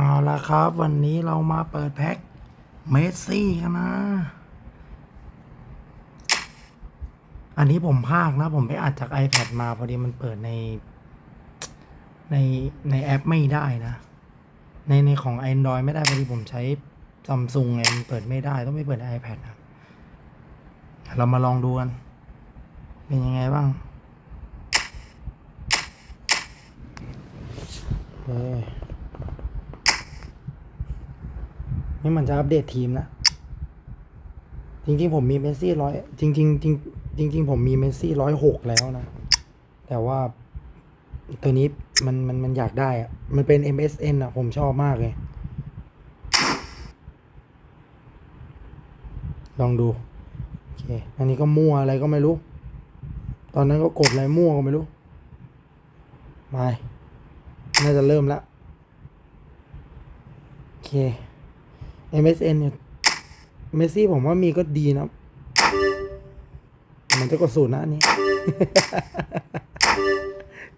เอาละครับ วันนี้เรามาเปิดแพ็คเมสซี่กันนะ อันนี้ผมภาคนะ ผมไปอัดจาก iPad มาพอดีมันเปิดใน ในในแอปไม่ได้นะ ในในของ Android ไม่ได้พอดีผมใช้ซัมซุงไงมันเปิดไม่ได้ต้องไปเปิดใน iPad นะ เรามาลองดูกัน เป็นยังไงบ้างเฮ้ นี่มันจะอัปเดตทีมนะ จริงๆ ผมมีเมสซี่ร้อยจริง ๆ จริงจริงผมมีเมสซี่ร้อยหกแล้วนะ แต่ว่าตัวนี้มันมันมันอยากได้อะมันเป็น MSN อะ ผมชอบมากเลย ลองดู โอเค อันนี้ก็มั่วอะไรก็ไม่รู้ ตอนนั้นก็กดอะไรมั่วก็ไม่รู้ มา น่าจะเริ่มแล้วโอเค MSN เนี่ยเมสซี่ผมว่ามีก็ดีนะ มันจะกดสูตรนะอันนี้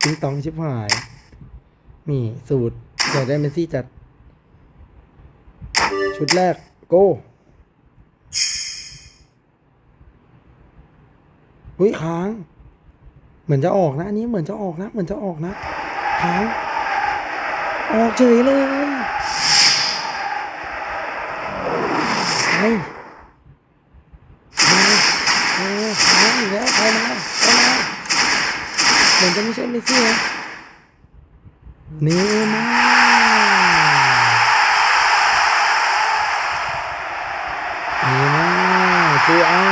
ติ้งตองชิบหาย นี่สูตรอยากได้เมสซี่จัด ชุดแรก โก้หุ้ยค้าง เหมือนจะออกนะ อันนี้เหมือนจะออกนะ เหมือนจะออกนะ ค้าง ออกเฉยเลย ไปมาเออค้างอีกแล้วไปมาไปมาเหมือนจะไม่ใช่เมสซี่นะเนย์มาเนย์มาเจอา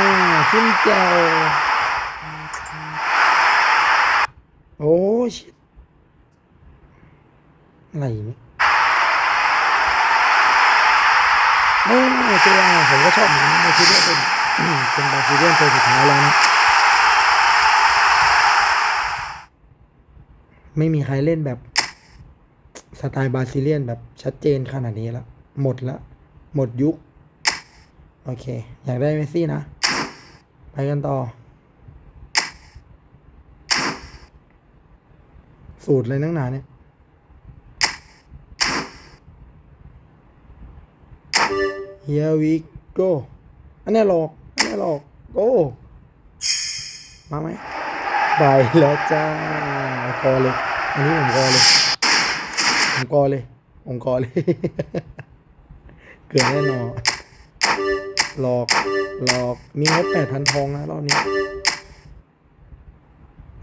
จิ้มแจ่วโอ้ชิตอะไรเนี่ย ไม่ไม่เจอาผมก็ชอบเหมือนกันบาซิเลียนเป็นเป็นบาซิเลียนตัวสุดท้ายแล้วนะไม่มีใครเล่นแบบสไตล์บราซิเลียนแบบชัดเจนขนาดนี้ล้วหมดละ หมดยุค โอเค อยากได้เมสซี่นะ ไปกันต่อ สูตรเลยนักหนาเนี่ย Here we go อันนี้หลอก อันนี้หลอก go มาไหมไปแล้วจ้ากอเลย อันนี้ผมกอเลย ผมกอเลย ผมกอเลย เกิดแน่นอน หลอก หลอก มีงบแปดพันทองนะรอบนี้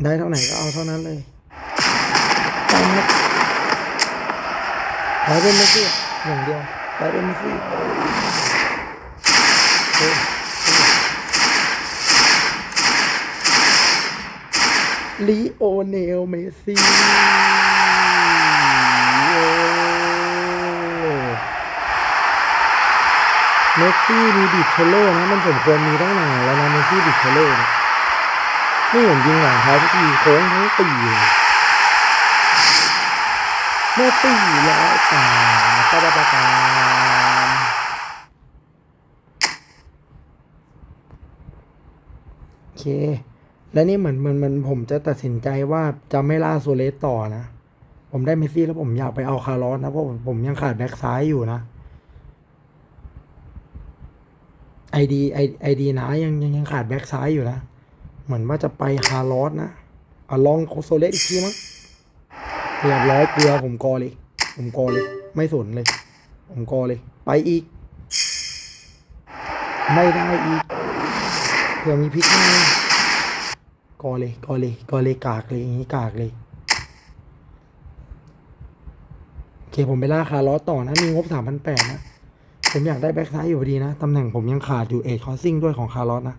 ได้เท่าไหร่ก็เอาเท่านั้นเลยไปครับขอเป็นเมสซี่อย่างเดียว ขอเป็นเมสซี่เฮ้ยลีโอเนลเมสซี่เมสซี่มีบิดเทเลอร์นะ มันสมควรมีตั้งนานแล้วนะเมสซี่บิดเทเลอร์เนี่ยนี่ผมยิงหลังเท้าทุกทีโค้งทั้งปี เลยเมสซี่แล้วตาตาตาตาตาโอเค และนี่เหมือนมือนเหมันผมจะตัดสินใจว่าจะไม่ล่าโซเลสต่อนะ ผมได้เมสซี่แล้วผมอยากไปเอาคาร์ลอสนะ เพราะผมผมยังขาดแบ็กซ้ายอยู่นะไอดีไอไอดีนะยังยังยังขาดแบ็กซ้ายอยู่นะ เหมือนว่าจะไปคาร์ลอสนะอาลองโซเลสอีกทีมั้ง เรียบร้อยเกลือผมกอเลย ผมกอเลย ไม่สนเลย ผมกอเลย ไปอีก ไม่ได้อีกเผื่อมีพลิกหน้ากอเลยกอเลยกอเลยกากเลยอย่างนี้กากเลยโอเคผมไปล่าคาร์ลอสต่อนะ มีงบสามพันแปดนะ ผมอยากได้แบ็กซ้ายอยู่พอดีนะ ตำแหน่งผมยังขาดอยู่เอทคอสซิ่งด้วยของคาร์ลอสนะ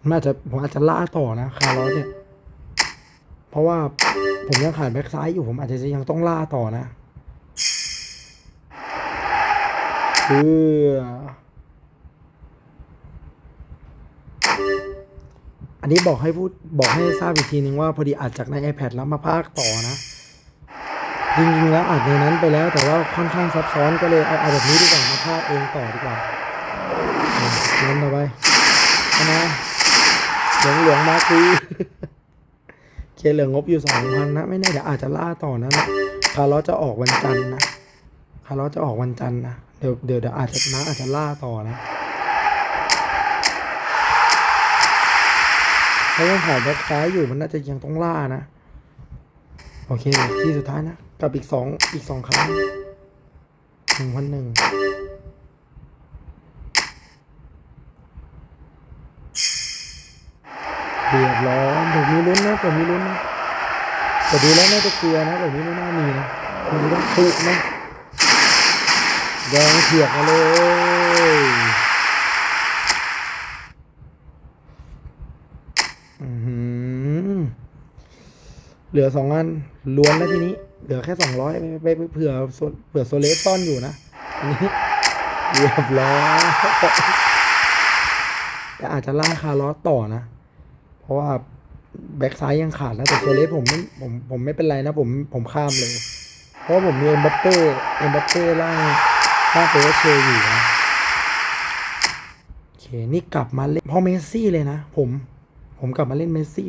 ผมอาจจะผมอาจจะล่าต่อนะคาร์ลอสเนี่ย เพราะว่าผมยังขาดแบ็กซ้ายอยู่ผมอาจจะยังต้องล่าต่อนะเพื่ออันนี้บอกให้พูดบอกให้ทราบอีกทีนึงว่าพอดีอัดจากใน iPad แล้วมาพากต่อนะจริงๆแล้วอัดในนั้นไปแล้วแต่ว่าค่อนข้างซับซ้อนก็เลยเอาเอาแบบนี้ดีกว่ามาพากเองต่อดีกว่าเล่นต่อไปนะเหลืองเหลืองๆมาคือ เคเหลืองงบอยู่สองพันนะ ไม่แน่เดี๋ยวอาจจะล่าต่อนะนะคาร์ลจะออกวันจันทร์นะคาร์ลจะออกวันจันทร์นะเดี๋ยวเดี๋ยวเดี๋ยวอาจจะนะอาจจะล่าต่อนะถ้ายังขายแบ็คซ้ายอยู่มันน่าจะยังต้องล่านะ โอเคที่สุดท้ายนะ กับอีกสองอีกสองครั้งหนึ่งพันหนึ่ง เรียบร้อยผมมีลุ้นนะผมมีลุ้นนะแต่ดูแล้วน่าจะเกลือนะแบบนี้ไม่น่ามีนะผมต้องทุกนะแดงเถือกมาเลยอือหือเหลือสองอันล้วนแล้วทีนี้ เหลือแค่สองร้อยไปเผื่อโซเผื่อโซเลสซ่อนอยู่นะอันนี้เรียบร้อยแต่อาจจะล่าคาร์ลอสต่อนะ เพราะว่าแบ็กซ้ายยังขาดนะแต่โซเลสผมไม่ผมผมไม่เป็นไรนะผมผมข้ามเลย เพราะผมมีเอ็มบัปเป้เอ็มบัปเป้ล่างล่างเปเชอยู่นะโอเคนี่กลับมาเล่นพ่อเมสซี่เลยนะผมผมกลับมาเล่นเมสซี่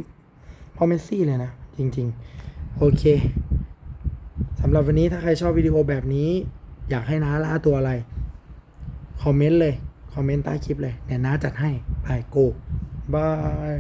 พราะเมสซี่เลยนะ จริง ๆ โอเคสำหรับวันนี้ถ้าใครชอบวิดีโอแบบนี้ อยากให้น้าล่าตัวอะไร คอมเมนต์เลย คอมเมนต์ใต้คลิปเลยเดี๋ยวน้าจัดให้ไปโกบาย